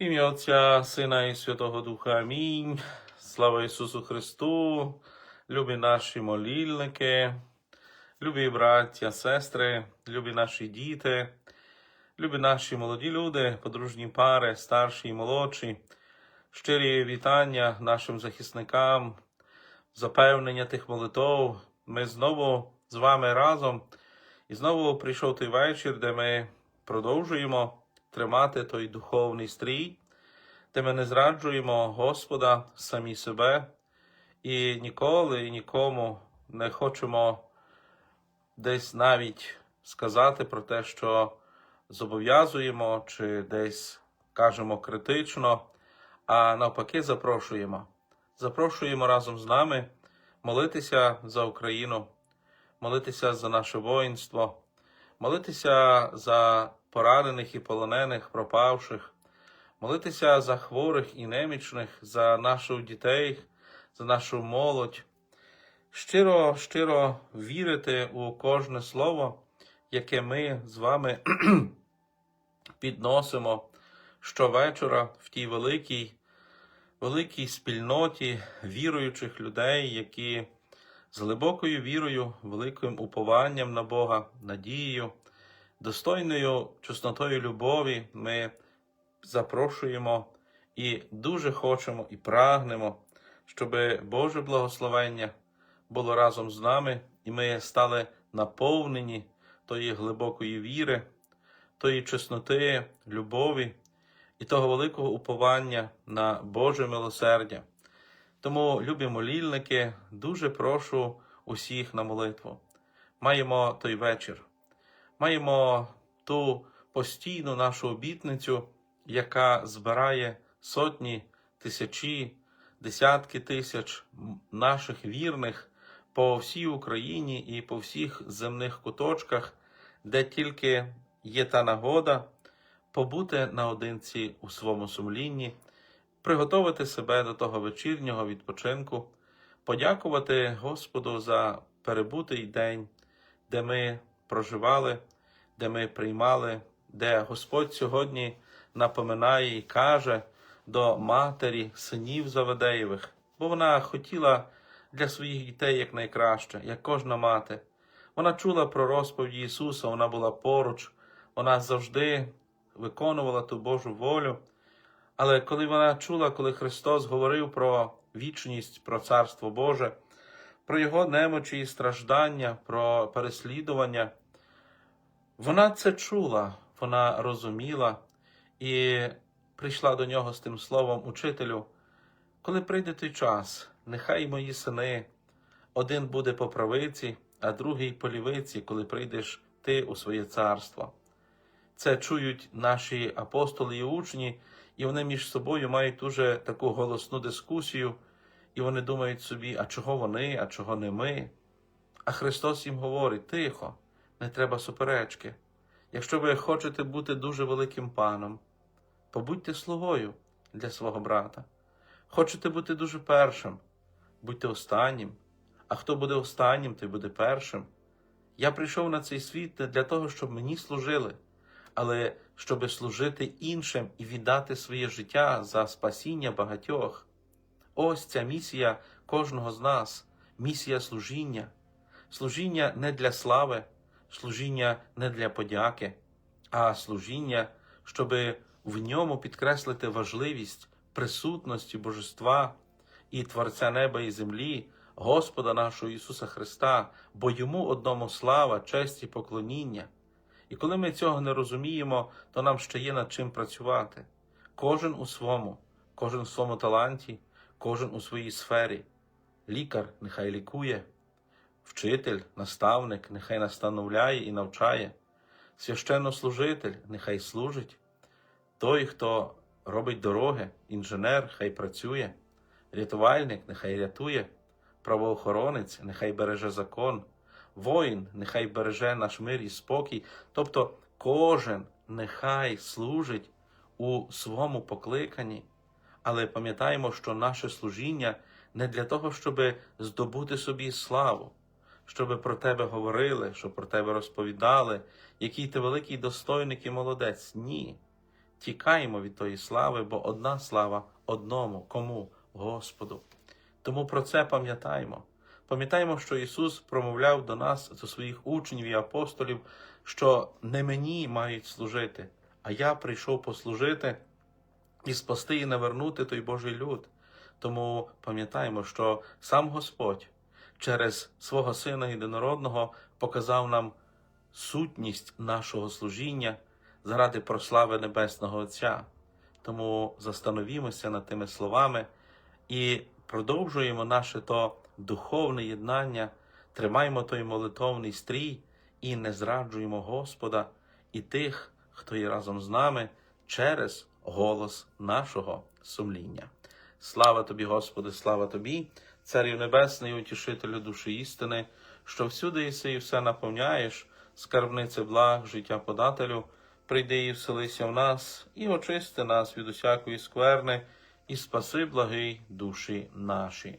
Ім'я Отця, Сина і Святого Духа. Амінь. Слава Ісусу Христу, любі наші молільники, любі браття, сестри, любі наші діти, любі наші молоді люди, подружні пари, старші і молодші. Щирі вітання нашим захисникам, запевнення тих молитов. Ми знову з вами разом. І знову прийшов той вечір, де ми продовжуємо тримати той духовний стрій, де ми не зраджуємо Господа, самі себе, і ніколи і нікому не хочемо десь навіть сказати про те, що зобов'язуємо, чи десь кажемо критично, а навпаки, запрошуємо. Запрошуємо разом з нами молитися за Україну, молитися за наше воїнство, молитися за поранених і полонених, пропавших, молитися за хворих і немічних, за наших дітей, за нашу молодь, щиро, щиро вірити у кожне слово, яке ми з вами підносимо щовечора в тій великій, великій спільноті віруючих людей, які з глибокою вірою, великим упованням на Бога, надією, достойною чеснотою любові ми запрошуємо і дуже хочемо і прагнемо, щоб Боже благословення було разом з нами, і ми стали наповнені тої глибокої віри, тої чесноти, любові і того великого уповання на Боже милосердя. Тому, любі молільники, дуже прошу усіх на молитву. Маємо той вечір, маємо ту постійну нашу обітницю, яка збирає сотні, тисячі, десятки тисяч наших вірних по всій Україні і по всіх земних куточках, де тільки є та нагода побути наодинці у своєму сумлінні, приготувати себе до того вечірнього відпочинку, подякувати Господу за перебутий день, де ми проживали, де ми приймали, де Господь сьогодні напоминає і каже до матері синів Заведеєвих, бо вона хотіла для своїх дітей якнайкраще, як кожна мати. Вона чула про розповіді Ісуса, вона була поруч, вона завжди виконувала ту Божу волю. Але коли вона чула, коли Христос говорив про вічність, про Царство Боже, про Його немочі і страждання, про переслідування, вона це чула, вона розуміла і прийшла до нього з тим словом учителю, коли прийде той час, нехай мої сини, один буде по правиці, а другий по лівиці, коли прийдеш ти у своє царство. Це чують наші апостоли і учні, і вони між собою мають дуже таку голосну дискусію, і вони думають собі, а чого вони, а чого не ми. А Христос їм говорить: тихо, не треба суперечки. Якщо ви хочете бути дуже великим паном, побудьте слугою для свого брата. Хочете бути дуже першим, будьте останнім. А хто буде останнім, той буде першим. Я прийшов на цей світ не для того, щоб мені служили, але щоб служити іншим і віддати своє життя за спасіння багатьох. Ось ця місія кожного з нас, місія служіння, служіння не для слави, служіння не для подяки, а служіння, щоб в ньому підкреслити важливість присутності Божества і Творця неба і землі, Господа нашого Ісуса Христа, бо йому одному слава, честь і поклоніння. І коли ми цього не розуміємо, то нам ще є над чим працювати. Кожен у своєму, кожен в своєму таланті, кожен у своїй сфері. Лікар нехай лікує, вчитель, наставник нехай настановляє і навчає, священнослужитель нехай служить, той, хто робить дороги, інженер, хай працює, рятувальник нехай рятує, правоохоронець нехай береже закон, воїн нехай береже наш мир і спокій. Тобто кожен нехай служить у своєму покликанні. Але пам'ятаємо, що наше служіння не для того, щоб здобути собі славу, щоб про тебе говорили, щоб про тебе розповідали, який ти великий достойник і молодець. Ні. тікаємо від тої слави, бо одна слава одному, кому? Господу. Тому про це пам'ятаємо. Пам'ятаємо, що Ісус промовляв до нас, до своїх учнів і апостолів, що не мені мають служити, а я прийшов послужити і спасти і навернути той Божий люд. Тому пам'ятаємо, що сам Господь через свого Сина Єдинородного показав нам сутність нашого служіння заради прослави Небесного Отця. Тому застановімося над тими словами і продовжуємо наше то духовне єднання, тримаємо той молитовний стрій і не зраджуємо Господа і тих, хто є разом з нами через голос нашого сумління. Слава тобі, Господи, слава тобі, Царю Небесний, утішителю душі істини, що всюди єси і все наповняєш, скарбнице благ, життя подателю, прийди і вселися в нас, і очисти нас від усякої скверни, і спаси благий душі наші.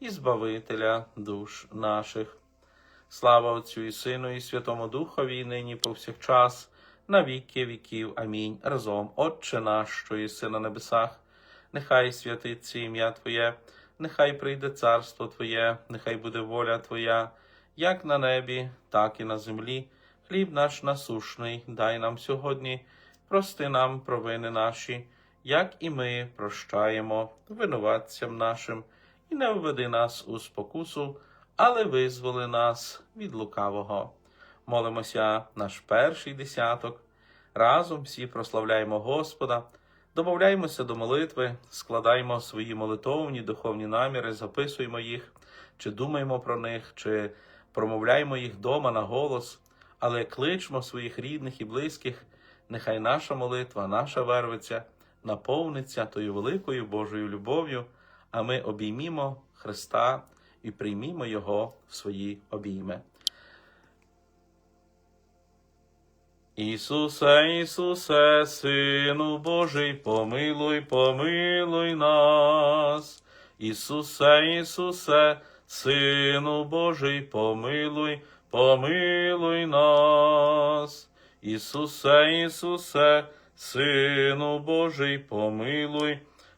і Збавителя душ наших. Слава Отцю і Сину, і Святому Духові, і нині повсякчас, на віки віків. Амінь. Разом, Отче наш, що єси на небесах, нехай святиться ім'я Твоє, нехай прийде царство Твоє, нехай буде воля Твоя, як на небі, так і на землі. Хліб наш насушний, дай нам сьогодні прости нам провини наші, як і ми прощаємо винуватцям нашим, і не введи нас у спокусу, але визволи нас від лукавого. Молимося наш перший десяток. Разом всі прославляємо Господа, домовляємося до молитви, складаємо свої молитовні духовні наміри, записуємо їх, чи думаємо про них, чи промовляємо їх дома на голос, але кличмо своїх рідних і близьких нехай наша молитва, наша вервиця наповниться тою великою Божою любов'ю, а ми обіймімо Христа і приймімо Його в свої обійми. Ісусе, Ісусе, Сину Божий, помилуй, помилуй нас. Ісусе, Ісусе, Сину Божий, помилуй, помилуй нас. Ісусе, Ісусе, Сину Божий, помилуй,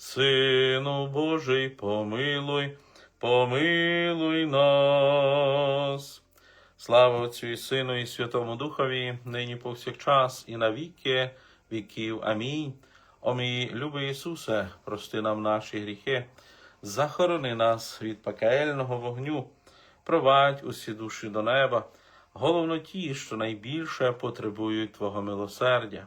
Сину Божий, помилуй, помилуй нас. Слава Отцю і Сину, і Святому Духові, нині повсякчас, і на віки віків. Амінь. О мій любий Ісусе, прости нам наші гріхи, захорони нас від пекельного вогню, провадь усі душі до неба, головно ті, що найбільше потребують Твого милосердя.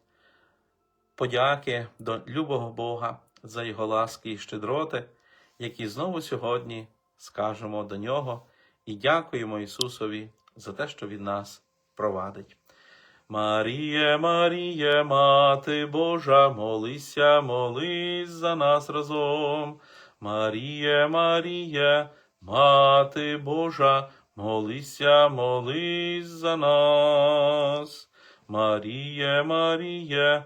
подяки до любого Бога за його ласки і щедроти, які знову сьогодні скажемо до нього і дякуємо Ісусові за те, що Він нас провадить. Маріє, Маріє, Мати Божа, молися, молись за нас разом. Маріє, Маріє, Мати Божа, молися, молись за нас. Маріє, Маріє,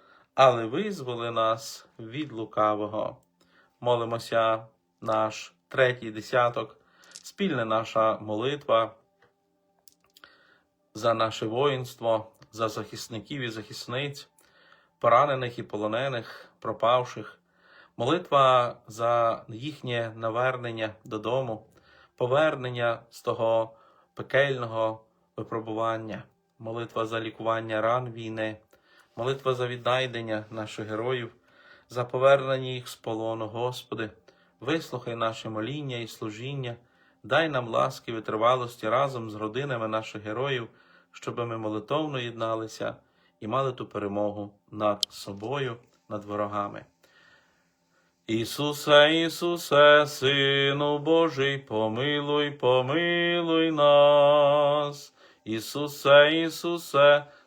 але визволи нас від лукавого. Молимося наш третій десяток, спільна наша молитва за наше воїнство, за захисників і захисниць, поранених і полонених, пропавших, молитва за їхнє навернення додому, повернення з того пекельного випробування, молитва за лікування ран війни, молитва за віднайдення наших героїв, за повернення їх з полону, Господи, вислухай наше моління і служіння, дай нам ласки витривалості разом з родинами наших героїв, щоб ми молитовно єдналися і мали ту перемогу над собою, над ворогами. Ісусе, Ісусе, Сину Божий, помилуй, помилуй нас. Ісусе, Ісусе,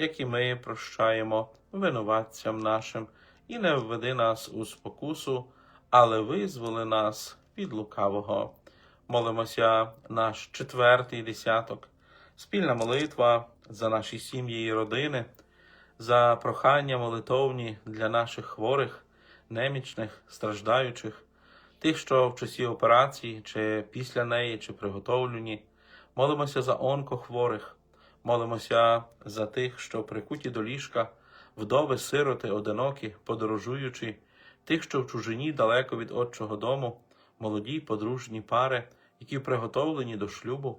які ми прощаємо винуватцям нашим, і не введи нас у спокусу, але визволи нас від лукавого. Молимося наш четвертий десяток, спільна молитва за наші сім'ї і родини, за прохання молитовні для наших хворих, немічних, страждаючих, тих, що в часі операції, чи після неї, чи приготовлені. Молимося за онкохворих, молимося за тих, що прикуті до ліжка, вдови, сироти, одинокі, подорожуючі, тих, що в чужині далеко від отчого дому, молоді подружні пари, які приготовлені до шлюбу.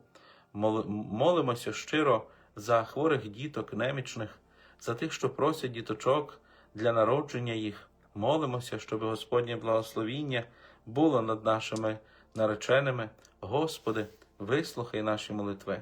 Молимося щиро за хворих діток, немічних, за тих, що просять діточок для народження їх. Молимося, щоб Господнє благословіння було над нашими нареченими. Господи, вислухай наші молитви.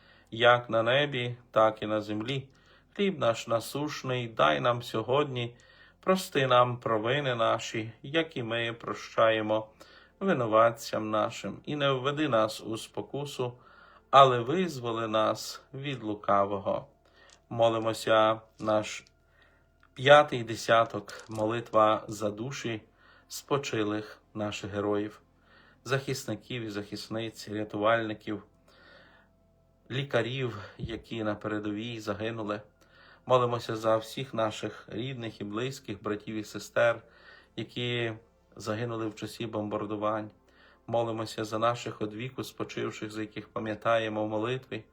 як на небі, так і на землі. Хліб наш насушний, дай нам сьогодні, Прости нам провини наші, як і ми прощаємо винуватцям нашим, і не введи нас у спокусу, але визволи нас від лукавого. Молимося наш п'ятий десяток, молитва за душі спочилих наших героїв, захисників і захисниць, рятувальників, лікарів, які на передовій загинули. Молимося за всіх наших рідних і близьких, братів і сестер, які загинули в часі бомбардувань. Молимося за наших одвіку спочивших, за яких пам'ятаємо в молитві,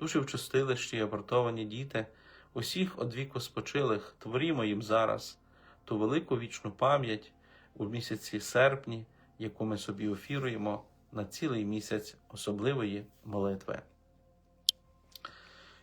душі в чистилищі, абортовані діти, усіх одвіку спочилих, творімо їм зараз ту велику вічну пам'ять у місяці серпні, яку ми собі офіруємо на цілий місяць особливої молитви.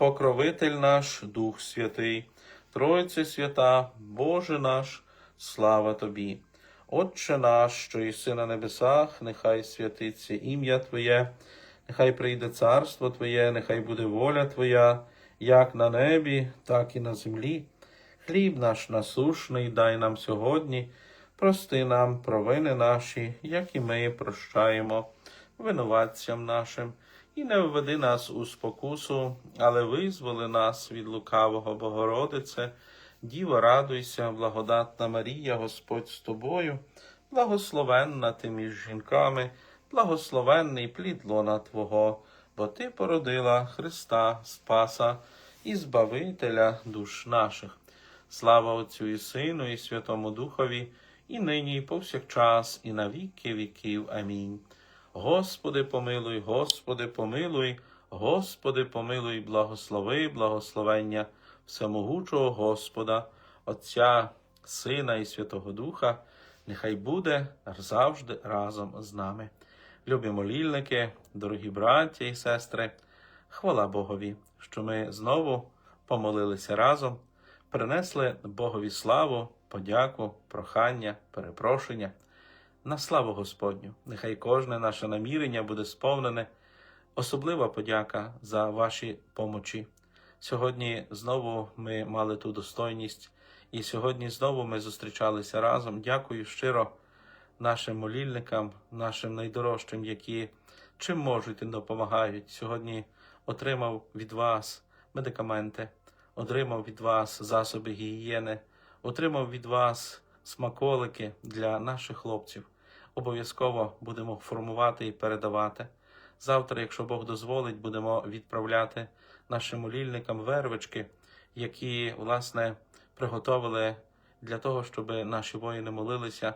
покровитель наш, Дух Святий, Тройце свята, Боже наш, слава Тобі. Отче наш, що єси на небесах, нехай святиться ім'я Твоє, нехай прийде царство Твоє, нехай буде воля Твоя, як на небі, так і на землі. Хліб наш насушний дай нам сьогодні, прости нам провини наші, як і ми прощаємо винуватцям нашим, і не введи нас у спокусу, але визволи нас від лукавого Богородице. Діво, радуйся, благодатна Марія, Господь з тобою, благословенна ти між жінками, благословенний плід лона Твого, бо Ти породила Христа Спаса і Збавителя душ наших. Слава Отцю і Сину, і Святому Духові, і нині, і повсякчас, і на віки віків. Амінь. Господи, помилуй, Господи, помилуй, Господи, помилуй, благослови, благословення всемогучого Господа, Отця, Сина і Святого Духа, нехай буде завжди разом з нами. Любі молільники, дорогі браття і сестри, хвала Богові, що ми знову помолилися разом, принесли Богові славу, подяку, прохання, перепрошення. На славу Господню, нехай кожне наше намірення буде сповнене. Особлива подяка за ваші помочі. Сьогодні знову ми мали ту достойність, і сьогодні знову ми зустрічалися разом. Дякую щиро нашим молільникам, нашим найдорожчим, які чим можуть і допомагають. Сьогодні отримав від вас медикаменти, отримав від вас засоби гігієни, отримав від вас смаколики для наших хлопців. Обов'язково будемо формувати і передавати. Завтра, якщо Бог дозволить, будемо відправляти нашим молільникам вервички, які, власне, приготовили для того, щоб наші воїни молилися,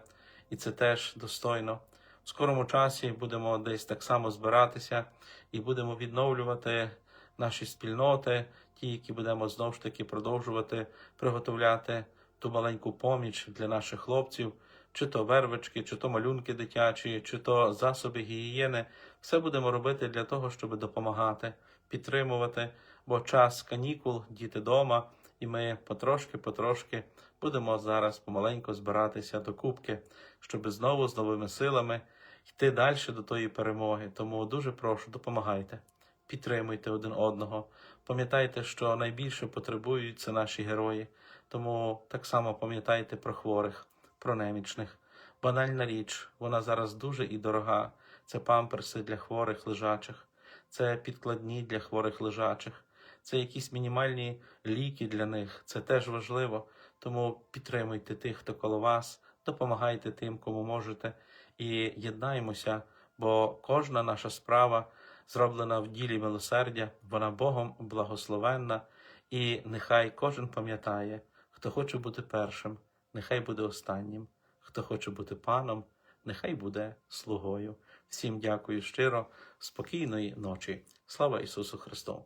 і це теж достойно. В скорому часі будемо десь так само збиратися і будемо відновлювати наші спільноти, ті, які будемо знову ж таки продовжувати приготовляти ту маленьку поміч для наших хлопців, чи то вервички, чи то малюнки дитячі, чи то засоби гігієни. Все будемо робити для того, щоб допомагати, підтримувати, бо час канікул, діти дома, І ми потрошки-потрошки будемо зараз помаленьку збиратися до кубки, щоб знову з новими силами йти далі до тої перемоги. Тому дуже прошу, допомагайте, підтримуйте один одного. Пам'ятайте, що найбільше потребують це наші герої. Тому так само пам'ятайте про хворих, про немічних. Банальна річ, вона зараз дуже і дорога. Це памперси для хворих лежачих, це підкладні для хворих лежачих, це якісь мінімальні ліки для них. Це теж важливо. Тому підтримуйте тих, хто коло вас, допомагайте тим, кому можете, і єднаємося, бо кожна наша справа зроблена в ділі милосердя, вона Богом благословенна, і нехай кожен пам'ятає, хто хоче бути першим, нехай буде останнім, хто хоче бути паном, нехай буде слугою. Всім дякую щиро, спокійної ночі. Слава Ісусу Христу!